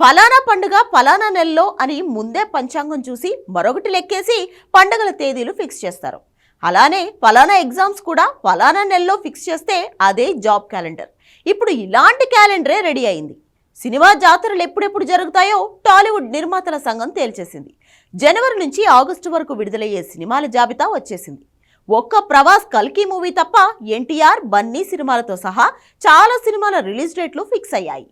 ఫలానా పండుగ ఫలానా నెలలో అని ముందే పంచాంగం చూసి మరొకటి లెక్కేసి పండుగల తేదీలు ఫిక్స్ చేస్తారు. అలానే ఫలానా ఎగ్జామ్స్ కూడా ఫలానా నెలలో ఫిక్స్ చేస్తే అదే జాబ్ క్యాలెండర్. ఇప్పుడు ఇలాంటి క్యాలెండరే రెడీ అయింది. సినిమా జాతరలు ఎప్పుడెప్పుడు జరుగుతాయో టాలీవుడ్ నిర్మాతల సంఘం తేల్చేసింది. జనవరి నుంచి ఆగస్టు వరకు విడుదలయ్యే సినిమాల జాబితా వచ్చేసింది. ఒక్క ప్రవాస్ కల్కి మూవీ తప్ప ఎన్టీఆర్ బన్నీ సినిమాలతో సహా చాలా సినిమాల రిలీజ్ డేట్లు ఫిక్స్ అయ్యాయి.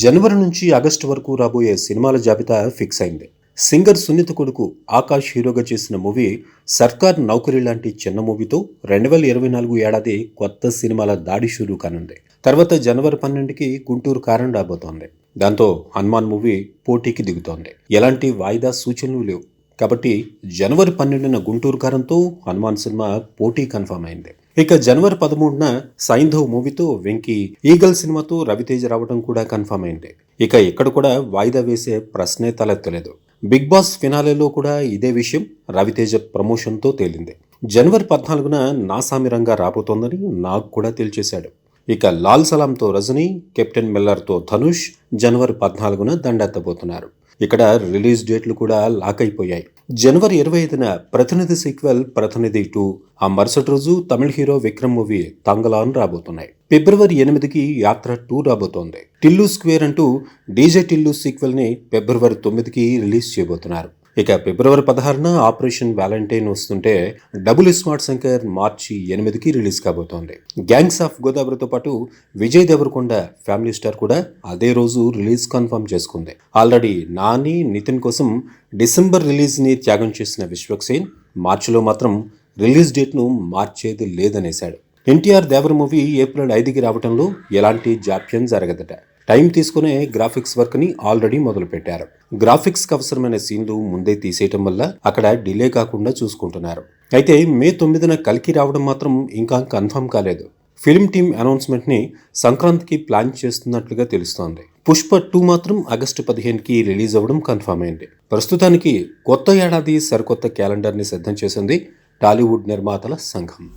జనవరి నుంచి ఆగస్టు వరకు రాబోయే సినిమాల జాబితా ఫిక్స్ అయింది. సింగర్ సున్నిత కొడుకు ఆకాష్ హీరోగా చేసిన మూవీ సర్కార్ నౌకరీ లాంటి చిన్న మూవీతో రెండు వేల ఇరవై నాలుగు ఏడాది కొత్త సినిమాల దాడి షురూ కానుంది. తర్వాత జనవరి పన్నెండుకి గుంటూరు కారం రాబోతోంది. దాంతో హనుమాన్ మూవీ పోటీకి దిగుతోంది. ఎలాంటి వాయిదా సూచనలు లేవు. కాబట్టి జనవరి పన్నెండున గుంటూరు కారంతో హనుమాన్ సినిమా పోటీ కన్ఫర్మ్ అయింది. ఇక జనవరి పదమూడున సైంధవ్ మూవీతో వెంకీ ఈగల్ సినిమాతో రవితేజ రావడం కూడా కన్ఫర్మ్ అయింది. ఇక ఇక్కడ కూడా వాయిదా వేసే ప్రశ్నే తలెత్తలేదు. బిగ్ బాస్ ఫినాలేలో కూడా ఇదే విషయం రవితేజ ప్రమోషన్తో తేలింది. జనవరి పద్నాలుగున నాసామిరంగా రాబోతోందని నాకు కూడా తెలిచేశాడు ఇక లాల్ సలాంతో రజనీ కెప్టెన్ మిల్లర్తో ధనుష్ జనవరి పద్నాలుగున దండెత్తబోతున్నారు. ఇక్కడ రిలీజ్ డేట్లు కూడా లాక్ అయిపోయాయి. జనవరి ఇరవై ఐదున ప్రతినిధి సీక్వెల్ ప్రతినిధి టూ. ఆ మరుసటి రోజు తమిళ హీరో విక్రమ్ మూవీ తంగలాన్ రాబోతున్నాయి. ఫిబ్రవరి ఎనిమిదికి యాత్ర టూ రాబోతోంది. టిల్లు స్క్వేర్ అంటూ డీజే టిల్లు సీక్వెల్ని ఫిబ్రవరి తొమ్మిదికి రిలీజ్ చేయబోతున్నారు. ఇక ఫిబ్రవరి పదహారున ఆపరేషన్ వ్యాలంటైన్ వస్తుంటే డబుల్ స్మార్ట్ శంకర్ మార్చి ఎనిమిదికి రిలీజ్ కాబోతోంది. గ్యాంగ్స్ ఆఫ్ గోదావరితో పాటు విజయ్ దేవరకొండ ఫ్యామిలీ స్టార్ కూడా అదే రోజు రిలీజ్ కన్ఫర్మ్ చేసుకుంది. ఆల్రెడీ నాని నితిన్ కోసం డిసెంబర్ రిలీజ్ని త్యాగం చేసిన విశ్వక్సేన్ మార్చిలో మాత్రం రిలీజ్ డేట్ను మార్చేది లేదనేశాడు. ఎన్టీఆర్ దేవర మూవీ ఏప్రిల్ ఐదుకి రావడంలో ఎలాంటి జాప్యం జరగదట. టైం తీసుకునే గ్రాఫిక్స్ వర్క్ని ఆల్రెడీ మొదలు పెట్టారు గ్రాఫిక్స్కి అవసరమైన సీన్లు ముందే తీసేయటం వల్ల అక్కడ డిలే కాకుండా చూసుకుంటున్నారు. అయితే మే తొమ్మిదిన కలికి రావడం మాత్రం ఇంకా కన్ఫర్మ్ కాలేదు. ఫిల్మ్ టీమ్ అనౌన్స్మెంట్ని సంక్రాంతికి ప్లాన్ చేస్తున్నట్లుగా తెలుస్తోంది. పుష్ప టూ మాత్రం ఆగస్టు పదిహేనుకి రిలీజ్ అవ్వడం కన్ఫర్మ్ అయింది. ప్రస్తుతానికి కొత్త ఏడాది సరికొత్త క్యాలెండర్ని సిద్ధం చేసింది టాలీవుడ్ నిర్మాతల సంఘం.